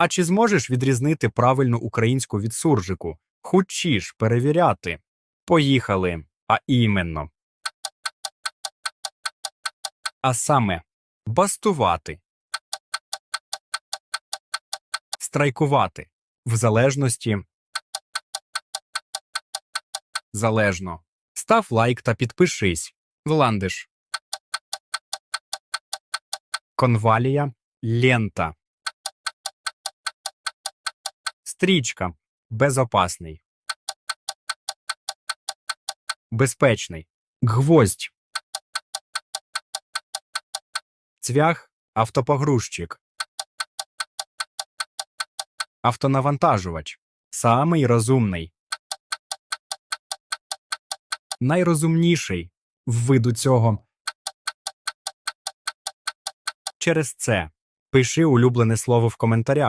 А чи зможеш відрізнити правильну українську від суржику? Хочеш перевіряти? Поїхали. А іменно. А саме бастувати, страйкувати в залежності. Залежно. Став лайк та підпишись. Вландиш. Конвалія. Лента. Стрічка. Безопасний. Безпечний. Гвоздь. Цвях. Автопогрузчик. Автонавантажувач. Самий розумний. Найрозумніший в виду цього. Через це пиши улюблене слово в коментарях.